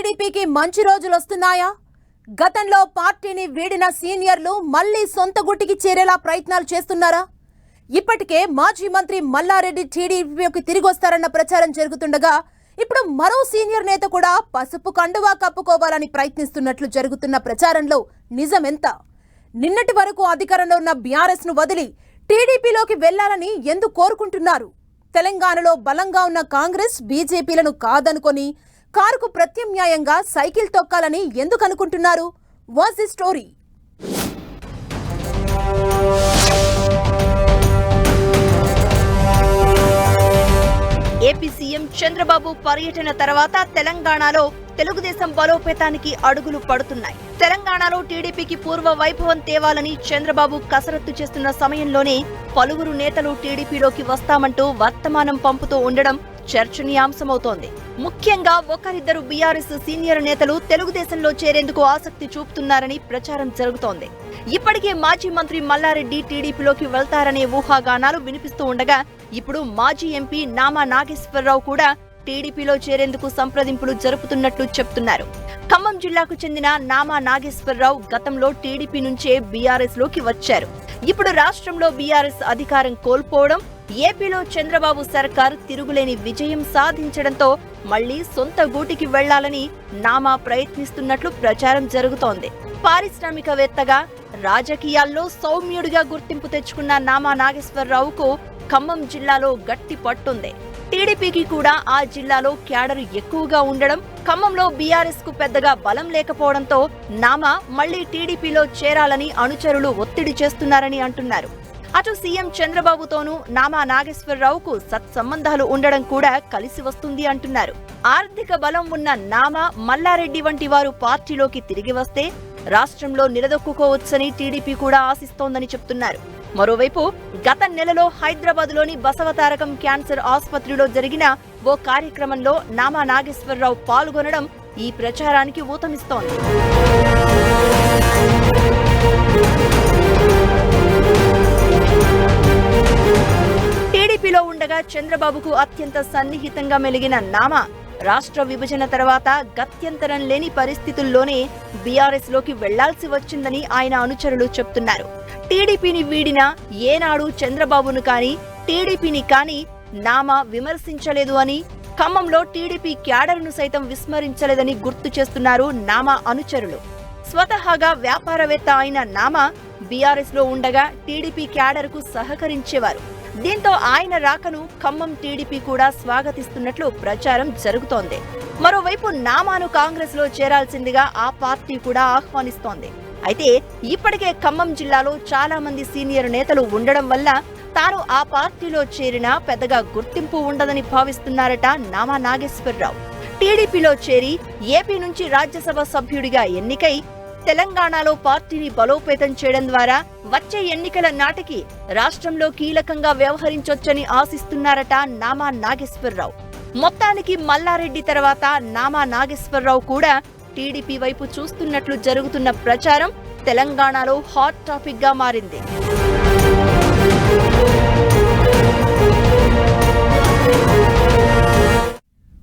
టీడీపీకి మంచి రోజులు వస్తున్నాయా? గతంలో పార్టీని వీడిన సీనియర్లు మళ్ళీ సొంత గుట్టికి చేరేలా ప్రయత్నాలు చేస్తున్నారా? ఇప్పటికే మాజీ మంత్రి మల్లారెడ్డి టీడీపీకి తిరిగి వస్తారన్న ప్రచారం జరుగుతుండగా ఇప్పుడు మరో సీనియర్ నేత కూడా పసుపు కండువా కప్పుకోవాలని ప్రయత్నిస్తున్నట్లు జరుగుతున్న ప్రచారంలో నిజమెంత? నిన్నటి వరకు అధికారంలో ఉన్న బీఆర్ఎస్ను వదిలి టీడీపీలోకి వెళ్ళాలని ఎందుకు కోరుకుంటున్నారు? తెలంగాణలో బలంగా ఉన్న కాంగ్రెస్ బీజేపీలను కాదనుకొని కారుకు ప్రత్యామ్నాయంగా సైకిల్ తొక్కాలని ఎందుకు అనుకుంటున్నారు? Was the story AP CM Chandrababu పర్యటన తర్వాత తెలంగాణలో తెలుగుదేశం బలోపేతానికి అడుగులు పడుతున్నాయి. తెలంగాణలో టీడీపీకి పూర్వ వైభవం తేవాలని చంద్రబాబు కసరత్తు చేస్తున్న సమయంలోనే పలువురు నేతలు టీడీపీలోకి వస్తామంటూ వర్తమానం పంపుతూ ఉండడం చర్చనీయాంశమవుతోంది. ముఖ్యంగా ఒకరిద్దరు బీఆర్ఎస్ సీనియర్ నేతలు తెలుగుదేశంలో చేరేందుకు ఆసక్తి చూపుతున్నారని ప్రచారం జరుగుతోంది. ఇప్పటికే మాజీ మంత్రి మల్లారెడ్డి టీడీపీలోకి వెళ్తారనే ఊహాగానాలు వినిపిస్తూ ఉండగా ఇప్పుడు మాజీ ఎంపీ నామా నాగేశ్వరరావు కూడా టీడీపీలో చేరేందుకు సంప్రదింపులు జరుపుతున్నట్లు చెప్తున్నారు. ఖమ్మం జిల్లాకు చెందిన నామా నాగేశ్వరరావు గతంలో టీడీపీ నుంచే బీఆర్ఎస్లోకి వచ్చారు. ఇప్పుడు రాష్ట్రంలో బీఆర్ఎస్ అధికారం కోల్పోవడం ఏపీలో చంద్రబాబు సర్కార్ తిరుగులేని విజయం సాధించడంతో మళ్ళీ సొంత గూటికి వెళ్ళాలని నామా ప్రయత్నిస్తున్నట్లు ప్రచారం జరుగుతోంది. పారిశ్రామికవేత్తగా రాజకీయాల్లో సౌమ్యుడిగా గుర్తింపు తెచ్చుకున్న నామా నాగేశ్వరరావుకు ఖమ్మం జిల్లాలో గట్టి పట్టుంది. టీడీపీకి కూడా ఆ జిల్లాలో క్యాడర్ ఎక్కువగా ఉండడం ఖమ్మంలో బీఆర్ఎస్కు పెద్దగా బలం లేకపోవడంతో నామా మళ్ళీ టీడీపీలో చేరాలని అనుచరులు ఒత్తిడి చేస్తున్నారని అంటున్నారు. అటు సీఎం చంద్రబాబుతోనూ నామా నాగేశ్వరరావుకు సత్సంబంధాలు ఉండడం కూడా కలిసి వస్తుంది అంటున్నారు. ఆర్థిక బలం ఉన్న నామా మల్లారెడ్డి వంటి వారు పార్టీలోకి తిరిగి వస్తే రాష్ట్రంలో నిలదొక్కుకోవచ్చని టీడీపీ కూడా ఆశిస్తోందని చెప్తున్నారు. మరోవైపు గత నెలలో హైదరాబాద్లోని బసవతారకం క్యాన్సర్ ఆసుపత్రిలో జరిగిన ఓ కార్యక్రమంలో నామా నాగేశ్వరరావు పాల్గొనడం ఈ ప్రచారానికి ఊతమిస్తోంది. టీడీపీలో ఉండగా చంద్రబాబుకు అత్యంత సన్నిహితంగా మెలిగిన నామ. రాష్ట్ర విభజన తర్వాత గత్యంతరం లేని పరిస్థితుల్లోనే బీఆర్ఎస్లోకి వెళ్ళాల్సి వచ్చిందని ఆయన అనుచరులు చెప్తున్నారు. టీడీపీని వీడిన ఏనాడు చంద్రబాబును కాని టీడీపీని కాని నామ విమర్శించలేదు అని ఖమ్మంలో టీడీపీ క్యాడర్ను సైతం విస్మరించలేదని గుర్తు చేస్తున్నారు నామా అనుచరులు. స్వతహాగా వ్యాపారవేత్త అయిన నామ బీఆర్ఎస్లో ఉండగా టీడీపీ క్యాడర్కు సహకరించేవారు. దీంతో ఆయన రాకను ఖమ్మం టీడీపీ కూడా స్వాగతిస్తున్నట్లు ప్రచారం జరుగుతోంది. మరోవైపు నామాను కాంగ్రెస్లో చేరాల్సిందిగా ఆ పార్టీ కూడా ఆహ్వానిస్తోంది. అయితే ఇప్పటికే ఖమ్మం జిల్లాలో చాలా మంది సీనియర్ నేతలు ఉండడం వల్ల తాను ఆ పార్టీలో చేరినా పెద్దగా గుర్తింపు ఉండదని భావిస్తున్నారట నామా నాగేశ్వరరావు. టీడీపీలో చేరి ఏపీ నుంచి రాజ్యసభ సభ్యుడిగా ఎన్నికై తెలంగాణలో పార్టీని బలోపేతం చేయడం ద్వారా వచ్చే ఎన్నికల నాటికి రాష్ట్రంలో కీలకంగా వ్యవహరించొచ్చని ఆశిస్తున్నారట నామా నాగేశ్వరరావు. మొత్తానికి మల్లారెడ్డి తర్వాత నామా నాగేశ్వరరావు కూడా టీడీపీ వైపు చూస్తున్నట్లు జరుగుతున్న ప్రచారం తెలంగాణలో హాట్ టాపిక్గా మారింది.